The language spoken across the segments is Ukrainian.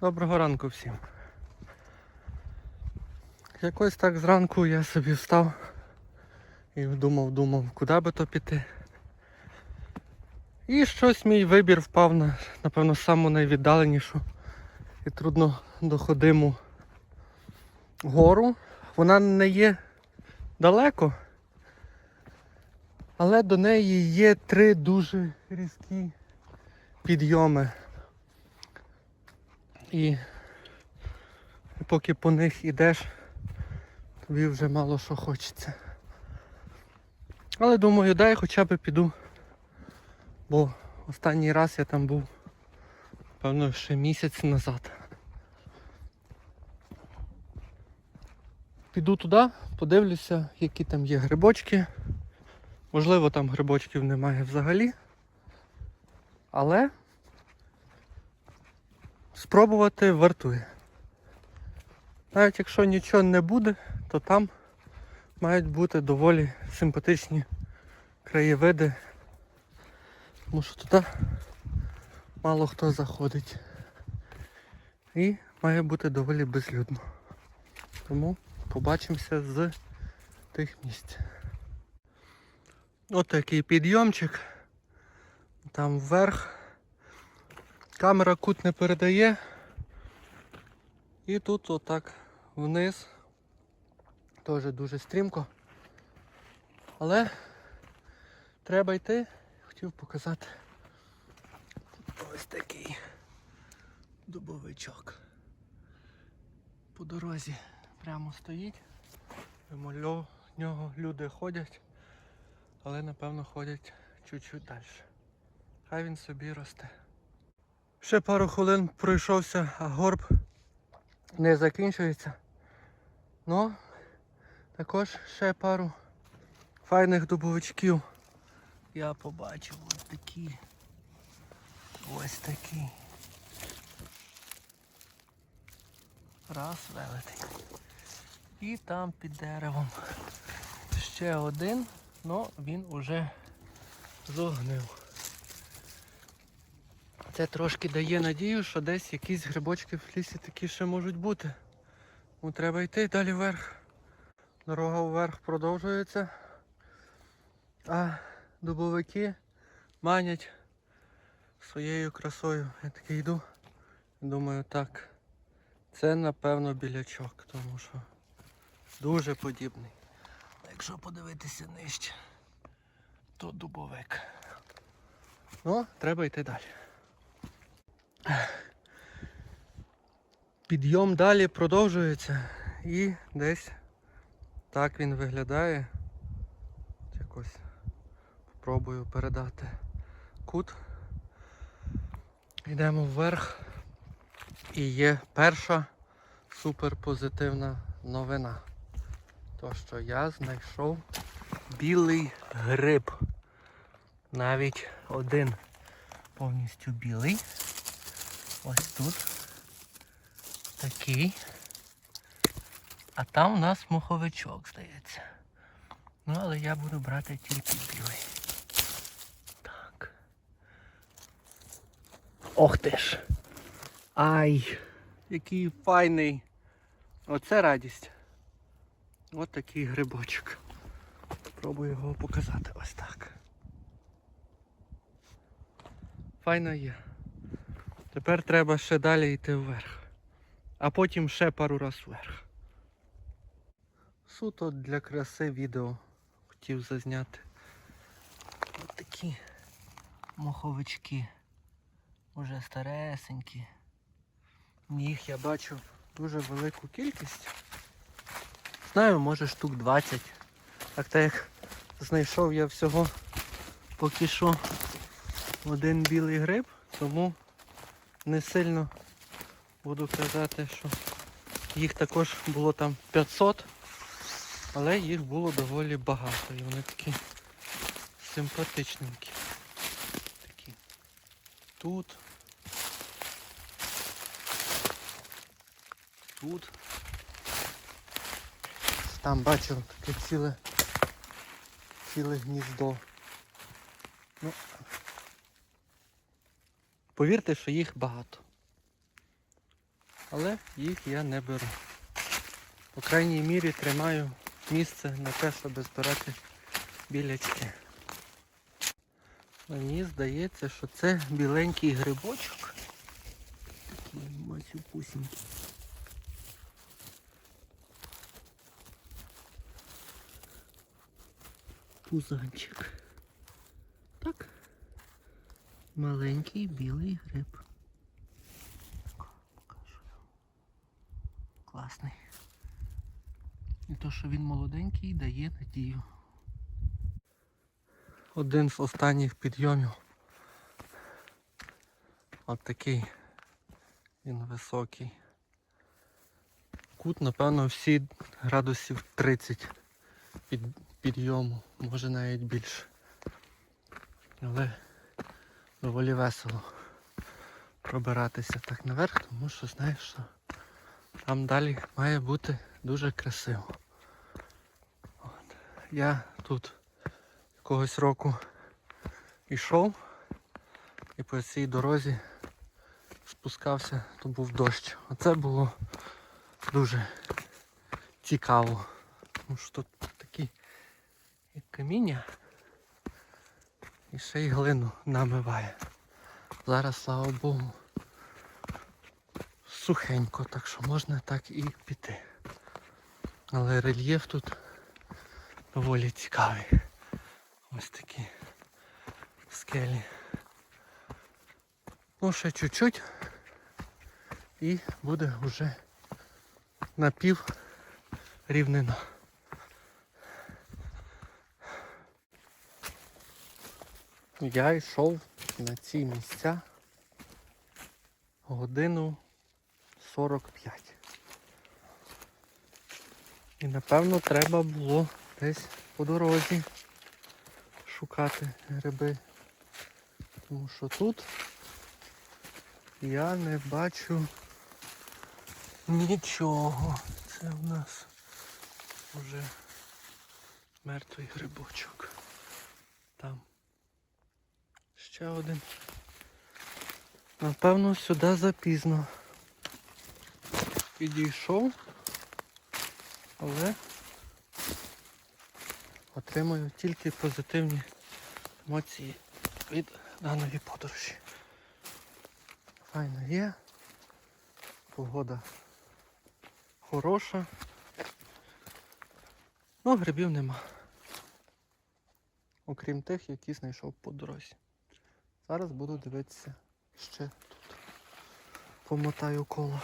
Доброго ранку всім. Якось так зранку я собі встав і думав, думав, куди би то піти. І щось мій вибір впав на, напевно, саму найвіддаленішу і трудно доходиму гору. Вона не є далеко, але до неї є три дуже різкі підйоми. І поки по них ідеш, тобі вже мало що хочеться. Але думаю, дай хоча б піду. Бо останній раз я там був, певно, ще місяць назад. Піду туди, подивлюся, які там є грибочки. Можливо, там грибочків немає взагалі. Але спробувати вартує. Навіть якщо нічого не буде, то там мають бути доволі симпатичні краєвиди. Тому що туди мало хто заходить. І має бути доволі безлюдно. Тому побачимося з тих місць. От такий підйомчик. Там вверх. Камера кут не передає. І тут отак вниз. Теж дуже стрімко. Але треба йти. Хотів показати ось такий дубовичок. По дорозі прямо стоїть. Мимо нього люди ходять, але напевно ходять чуть-чуть далі. Хай він собі росте. Ще пару хвилин пройшовся, а горб не закінчується. Ну, також ще пару файних дубовичків. Я побачив ось такі. Ось такі. Раз велетень. І там під деревом ще один, але він уже зогнив. Це трошки дає надію, що десь якісь грибочки в лісі такі ще можуть бути. Ну, треба йти далі вверх. Дорога вверх продовжується. А дубовики манять своєю красою. Я такий йду. Думаю, так. Це напевно білячок, тому що дуже подібний. Якщо подивитися нижче, то дубовик. Ну, треба йти далі. Підйом далі продовжується і десь так він виглядає. Якось спробую передати кут. Йдемо вверх. І є перша суперпозитивна новина. То, що я знайшов білий гриб. Навіть один повністю білий. Ось тут. Такий. А там у нас моховичок, здається. Ну, але я буду брати тільки білий. Так. Ох ти ж. Ай! Який файний. Оце радість. Ось такий грибочок. Спробую його показати ось так. Файно є. Тепер треба ще далі йти вверх. А потім ще пару раз вверх. Суто для краси відео хотів зазняти. Ось такі моховички. Уже старесенькі. Їх я бачу дуже велику кількість. Знаю, може штук 20. Так так як знайшов я всього поки що один білий гриб, тому не сильно буду казати, що їх також було там 500, але їх було доволі багато і вони такі симпатичненькі. Такі. Тут. Тут. Там бачу таке ціле ціле гніздо. Ну, повірте, що їх багато. але їх я не беру. По крайній мірі тримаю місце на те, щоб збирати білячки. Мені здається, що це біленький грибочок. Такий масюпусінький. Пузанчик. Так. Маленький білий гриб. Класний. І то, що він молоденький, дає надію. Один з останніх підйомів. От такий. Він високий. Кут, напевно, всі градусів 30 під підйому, може навіть більше. Але доволі весело пробиратися так наверх, тому що знаєш, що там далі має бути дуже красиво. От. Я тут якогось року йшов і по цій дорозі спускався, то був дощ. Оце було дуже цікаво. Тому що тут такі як каміння ще й глину намиває. Зараз, слава Богу, сухенько, так що можна так і піти. Але рельєф тут доволі цікавий. Ось такі скелі. Ну, ще чуть-чуть і буде вже напів рівнина. Я йшов на ці місця годину 45. І напевно треба було десь по дорозі шукати гриби. Тому що тут я не бачу нічого. Це в нас вже мертвий грибочок. Там ще один. Напевно, сюди запізно. Підійшов, але отримую тільки позитивні емоції від даної подорожі. Файно є. Погода хороша. Ну, грибів нема. Окрім тих, які знайшов по дорозі. Зараз буду дивитися ще тут. Помотаю коло.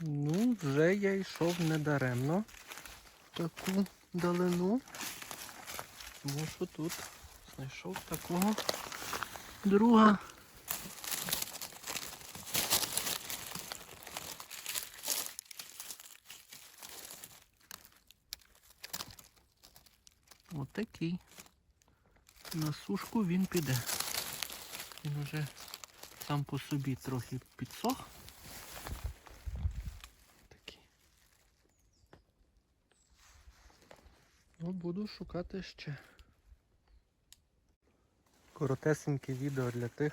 Ну, вже я йшов недаремно таку далину. Тому що тут знайшов такого друга. Отакий. На сушку він піде. Він уже сам по собі трохи підсох. Ну, буду шукати ще. Коротесеньке відео для тих,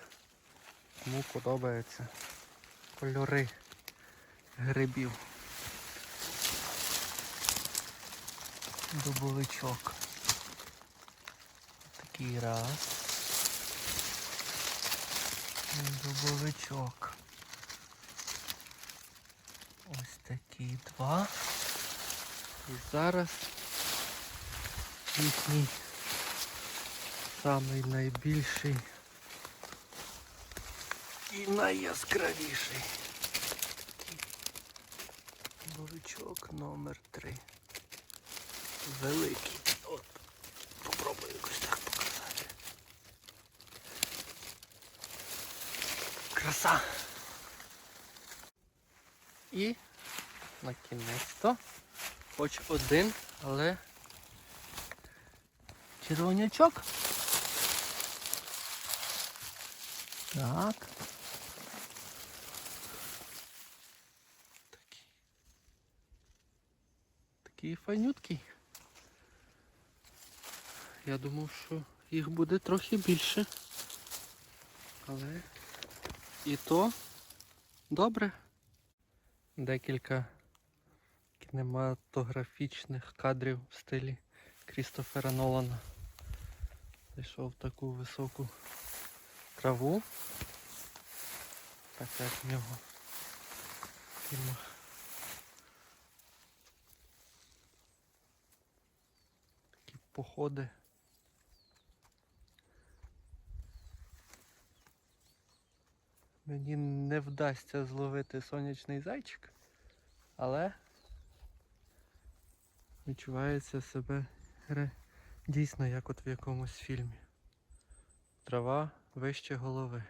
кому подобаються кольори грибів. Дубовичок. Такий раз. Дубовичок. Ось такі два. І зараз їхній самий найбільший і найяскравіший. Дубовичок номер три. Великий. От. Попробую якось так Краса. І на кінець-то хоч один, але червонячок. Так. Такий. Такий файнюткий. Я думав, що їх буде трохи більше. Але і то добре. Декілька кінематографічних кадрів в стилі Крістофера Нолана. Зайшов в таку високу траву. Так як в нього в фільмах. Такі походи. Мені не вдасться зловити сонячний зайчик, але відчувається себе дійсно як от в якомусь фільмі. Трава вище голови.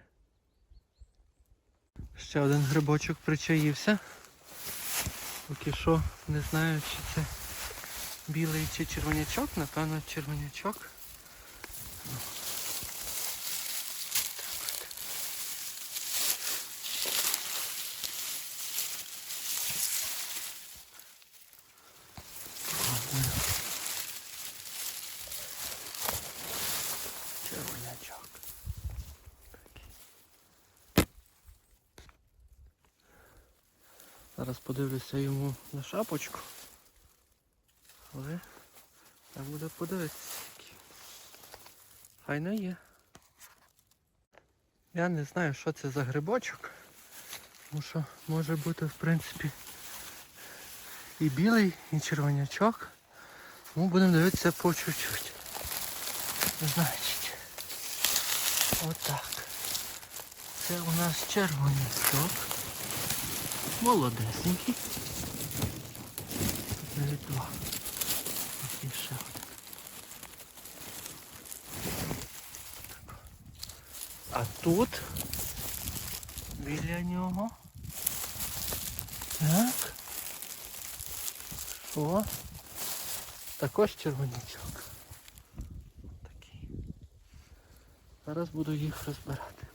Ще один грибочок причаївся. Поки що не знаю, чи це білий чи червонячок, напевно червонячок. Такий. Зараз подивлюся йому на шапочку. Але так буде подивитися. який. Файно є. Я не знаю, що це за грибочок. Тому що може бути в принципі і білий, і червонячок. Тому будемо дивитися по чуть-чуть. Значить. Отак. Це у нас червонячок. Молодесенький. Тут навіть два. Ось є ще один. Так. А тут біля нього. Так. О. Також червонячок. Зараз буду їх розбирати.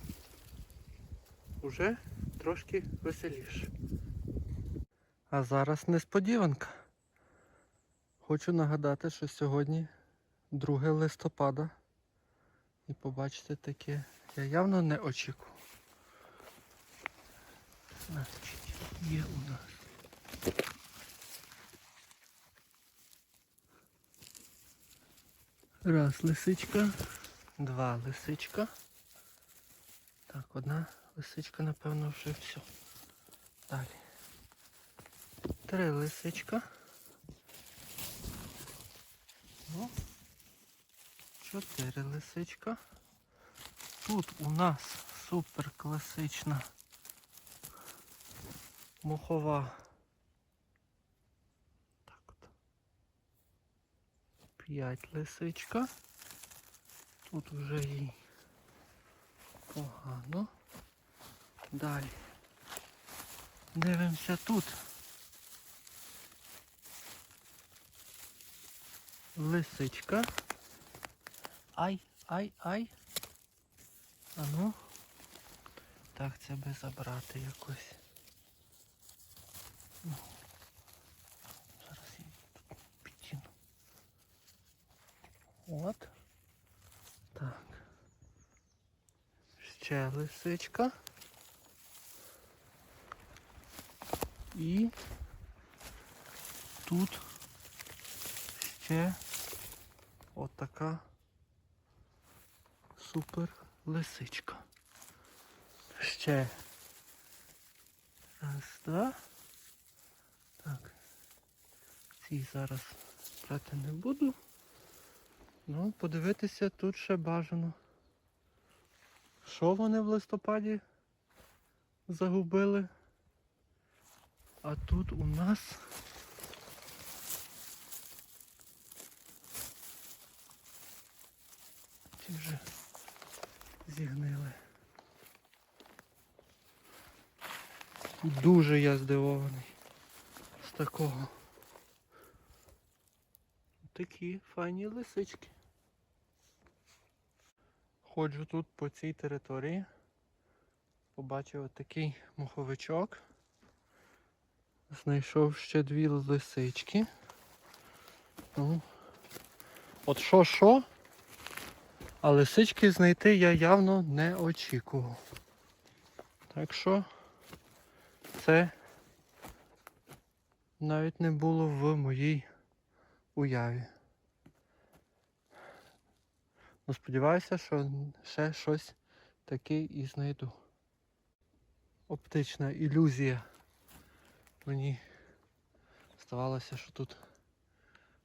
Уже трошки веселіше. А зараз несподіванка. Хочу нагадати, що сьогодні 2 листопада. І побачити таке я явно не очікував. Значить, є у нас. Раз лисичка, два лисичка. Так, одна лисичка, напевно, вже все. Далі. Три лисичка. Ну, чотири лисичка. Тут у нас супер класична мохова. Так от. П'ять лисичка. Тут вже їй погано. Далі. Дивимося тут. Лисичка. Ай, ай, ай. А ну. Так, це би забрати якось. Ну. Зараз я підтягну. От. Так. Ще лисичка. І тут ще отака супер лисичка. Ще раз, два. Так. Ці зараз брати не буду. Ну, подивитися тут ще бажано. Що вони в листопаді загубили? А тут у нас ці вже зігнили. Дуже я здивований з такого. Такі файні лисички. Ходжу тут по цій території. Побачив такий моховичок. Знайшов ще дві лисички. Ну, от що що, а лисички знайти я явно не очікував. Так що це навіть не було в моїй уяві. Ну, сподіваюся, що ще щось таке і знайду. Оптична ілюзія. Мені здавалося, що тут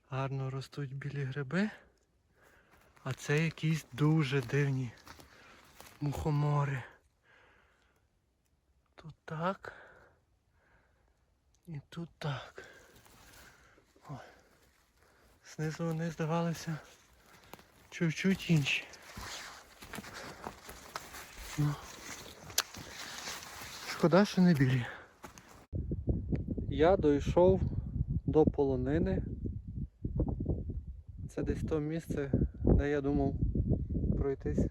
гарно ростуть білі гриби, а це якісь дуже дивні мухомори. Тут так. І тут так. Ой. Знизу вони здавалися чуть-чуть інші. Ну. Шкода, що не білі. Я дійшов до полонини. Це десь то місце, де я думав пройтись,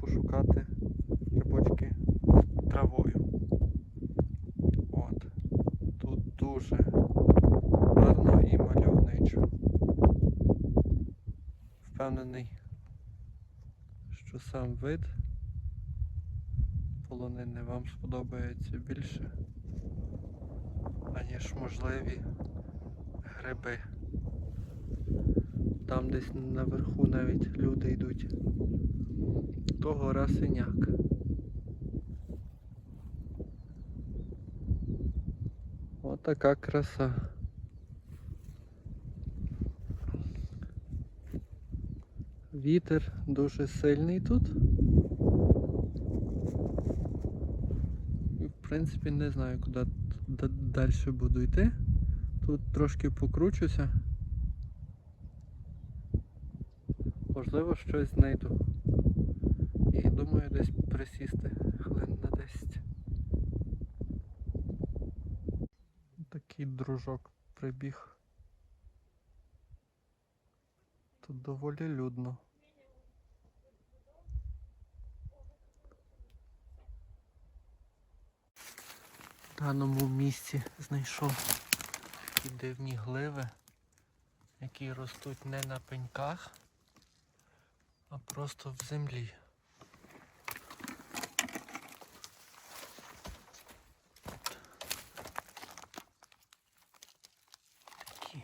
пошукати грибочки травою. От. Тут дуже гарно і мальовничо. Впевнений, що сам вид полонини вам сподобається більше, аніж можливі гриби. Там десь наверху навіть люди йдуть. То гора синяк. Отака краса. Вітер дуже сильний тут. В принципі не знаю, куди далі буду йти. Тут трошки покручуся. Можливо, щось знайду. І думаю десь присісти хвилин на 10. Такий дружок прибіг. Тут доволі людно. Даному місці знайшов такі дивні гливи, які ростуть не на пеньках, а просто в землі. Такі.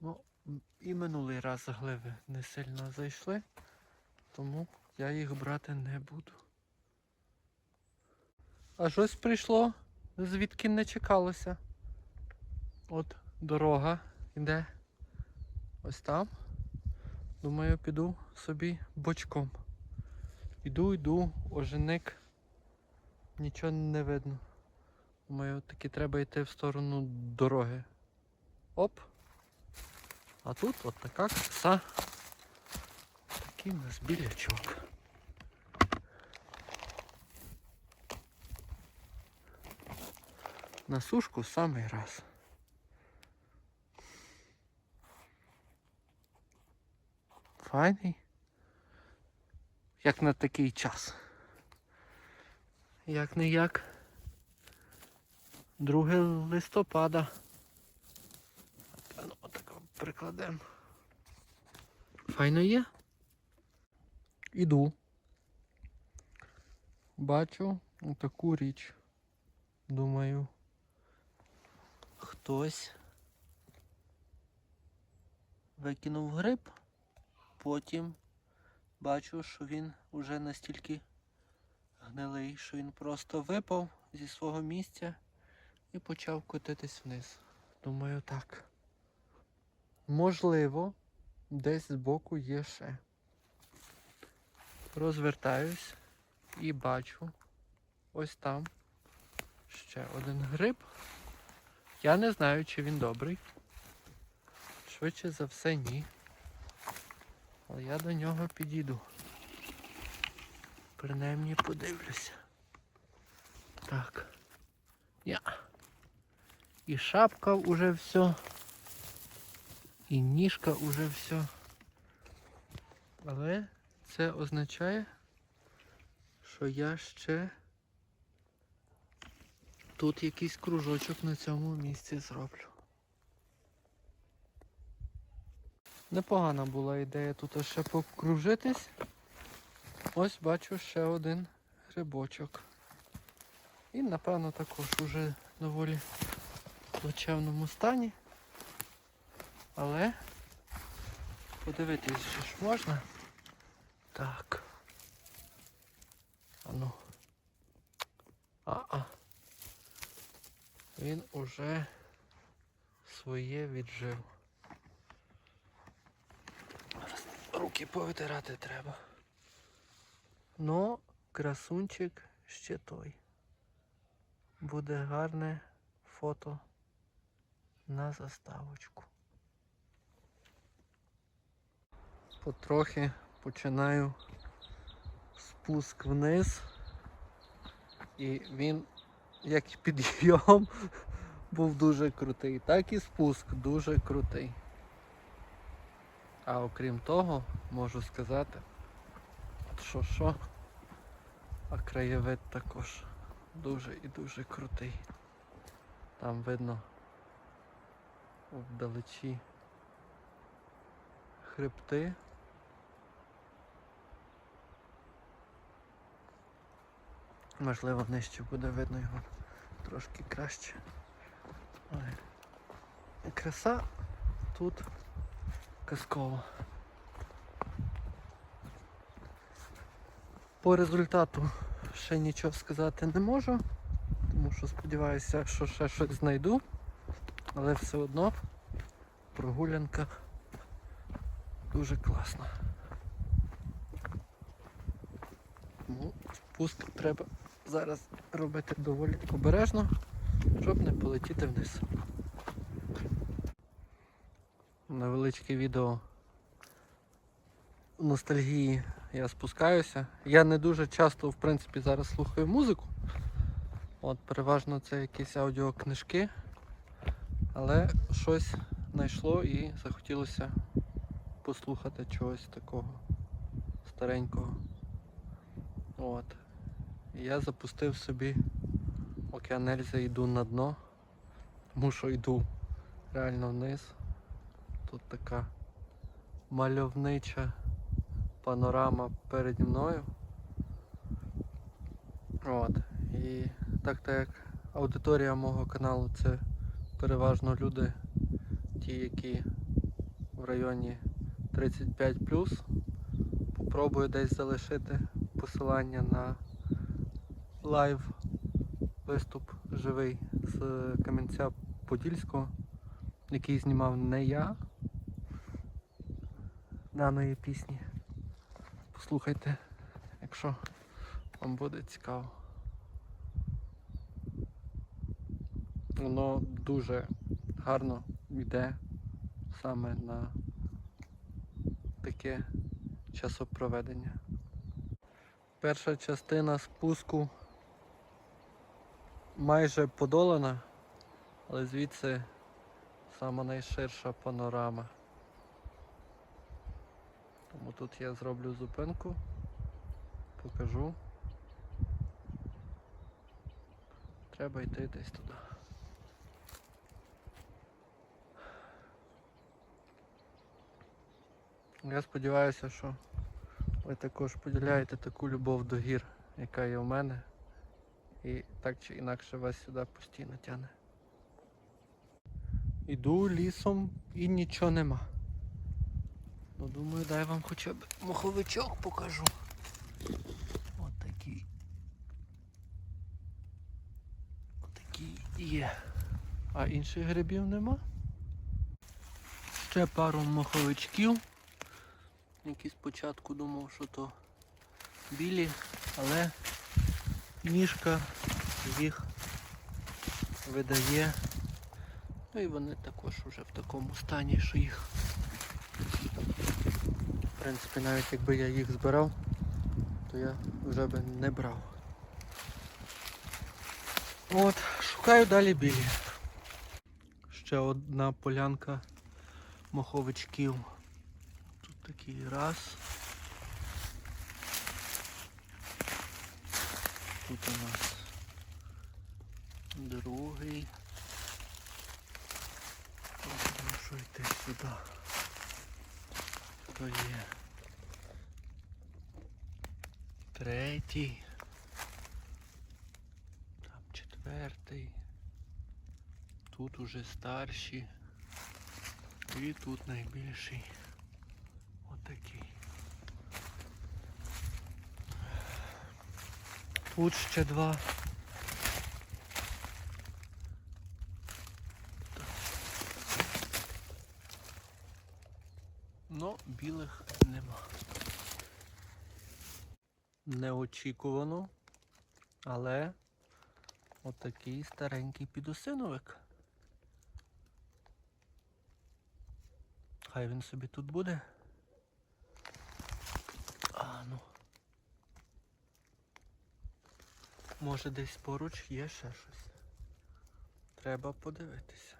Ну, і минулий раз гливи не сильно зайшли, тому я їх брати не буду. А щось прийшло, звідки не чекалося. От дорога йде ось там. Думаю, піду собі бочком. Іду, йду, оженик. Нічого не видно. Думаю, таки треба йти в сторону дороги. Оп. А тут от така краса. Такий у нас білячок. На сушку в самий раз. Файний. Як на такий час. Як не як. 2 листопада. Ну отак прикладемо. Файно є. Іду. Бачу таку річ. Думаю, хтось викинув гриб, потім бачу, що він уже настільки гнилий, що він просто випав зі свого місця і почав котитись вниз. Думаю, так. Можливо, десь збоку є ще. Розвертаюсь і бачу ось там ще один гриб. Я не знаю, чи він добрий. Швидше за все, ні. Але я до нього підійду. Принаймні подивлюся. Так. Я. І шапка вже все. І ніжка вже все. Але це означає, що я ще тут якийсь кружочок на цьому місці зроблю. Непогана була ідея тут ще покружитись. Ось бачу ще один грибочок. І напевно також уже доволі плачевному стані. Але подивитись же ж можна. Так. Ану. А-а. Він уже своє віджив. Руки повитирати треба. Ну, красунчик ще той. Буде гарне фото на заставочку. Потрохи починаю спуск вниз. І він, як і підйом, був дуже крутий, так і спуск дуже крутий. А окрім того, можу сказати, що що, а краєвид також дуже і дуже крутий. Там видно вдалечі хребти. Можливо, нижче буде видно його трошки краще. Але краса тут казкова. По результату ще нічого сказати не можу, тому що сподіваюся, що ще щось знайду, але все одно прогулянка дуже класна. Тому спуск треба зараз робити доволі обережно, щоб не полетіти вниз. Невеличке відео ностальгії я спускаюся. Я не дуже часто, в принципі, зараз слухаю музику. От, переважно це якісь аудіокнижки, але щось знайшло і захотілося послухати чогось такого старенького. От. Я запустив собі Океан Ельзи йду на дно, тому що йду реально вниз. Тут така мальовнича панорама переді мною. От. І так так як аудиторія мого каналу це переважно люди, ті, які в районі 35 Попробую десь залишити посилання на лайв виступ живий з Кам'янця Подільського, який знімав не я даної пісні. Послухайте, якщо вам буде цікаво. Воно дуже гарно йде саме на таке часопроведення. Перша частина спуску майже подолана, але звідси сама найширша панорама. Тому тут я зроблю зупинку, покажу. Треба йти десь туди. Я сподіваюся, що ви також поділяєте таку любов до гір, яка є в мене. І так чи інакше вас сюди постійно тягне. Іду лісом і нічого нема. Ну думаю, дай вам хоча б моховичок покажу. От такий. Отакий є. А інших грибів нема. Ще пару моховичків. Які спочатку думав, що то білі, але ніжка їх видає. Ну і вони також вже в такому стані, що їх в принципі навіть якби я їх збирав, то я вже би не брав. От, шукаю далі білі. Ще одна полянка моховичків. Тут такий раз. Тут у нас другий. Прошу йти сюди. То є третій. Там четвертий. Тут уже старші. І тут найбільший. Отакий. Тут ще два. Ну, білих нема. Неочікувано, але отакий старенький підосиновик. Хай він собі тут буде. А ну. Може десь поруч є ще щось. Треба подивитися.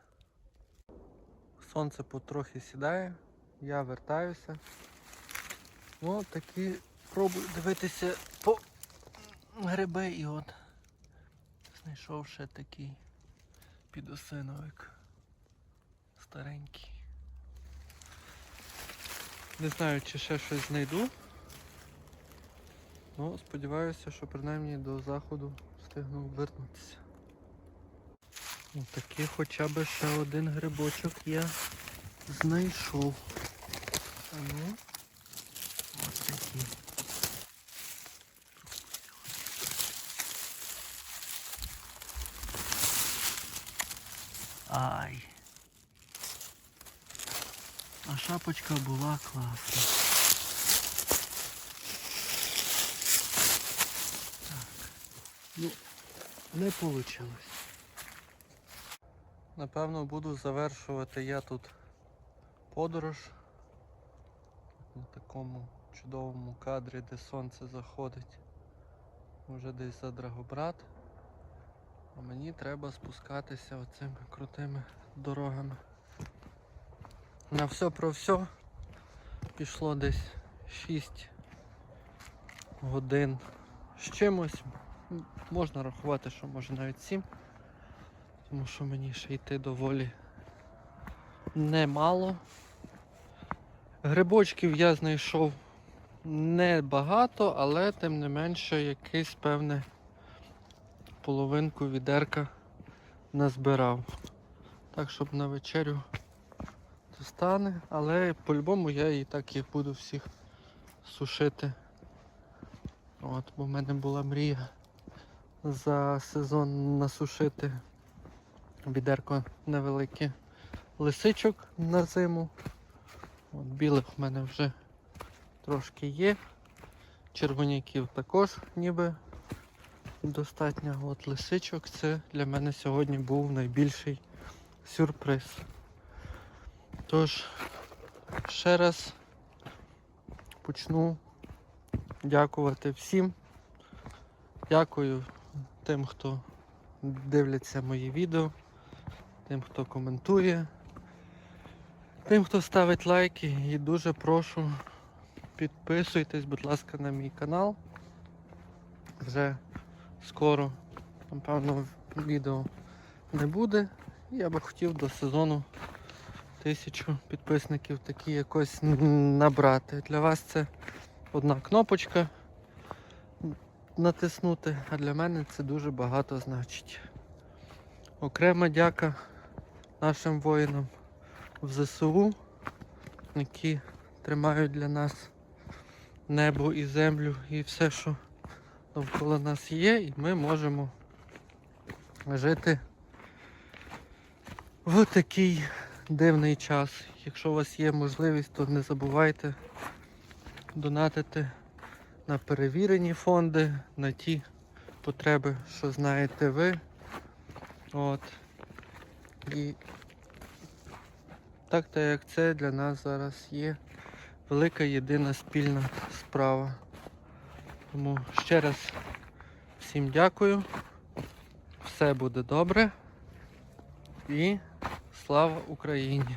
Сонце потрохи сідає, я вертаюся. Ну, такі пробую дивитися по гриби і от знайшов ще такий підосиновик. Старенький. Не знаю, чи ще щось знайду. Ну, сподіваюся, що принаймні до заходу встигну вернутися. Ось такий хоча б ще один грибочок я знайшов. А ну, ось такий. Ай. А шапочка була класна. Ну, не вийшло. Напевно, буду завершувати я тут подорож на такому чудовому кадрі, де сонце заходить. Вже десь за Драгобрат. А мені треба спускатися оцими крутими дорогами. На все про все пішло десь 6 годин з чимось. Можна рахувати, що може навіть 7. Тому що мені ще йти доволі немало. Грибочків я знайшов небагато, але тим не менше якийсь певне половинку відерка назбирав. Так, щоб на вечерю достане, але по-любому я і так їх буду всіх сушити. От, бо в мене була мрія за сезон насушити відерко невелике лисичок на зиму. От, білих в мене вже трошки є. Червоняків також ніби достатньо. От лисичок це для мене сьогодні був найбільший сюрприз. Тож, ще раз почну дякувати всім. Дякую тим, хто дивляться мої відео, тим, хто коментує, тим, хто ставить лайки і дуже прошу підписуйтесь, будь ласка, на мій канал. Вже скоро, напевно, відео не буде. Я би хотів до сезону тисячу підписників такі якось набрати. Для вас це одна кнопочка натиснути, а для мене це дуже багато значить. Окрема дяка нашим воїнам в ЗСУ, які тримають для нас небо і землю і все, що довкола нас є, і ми можемо жити в такий дивний час. Якщо у вас є можливість, то не забувайте донатити на перевірені фонди, на ті потреби, що знаєте ви. От. І так та як це для нас зараз є велика єдина спільна справа. Тому ще раз всім дякую. Все буде добре. І слава Україні!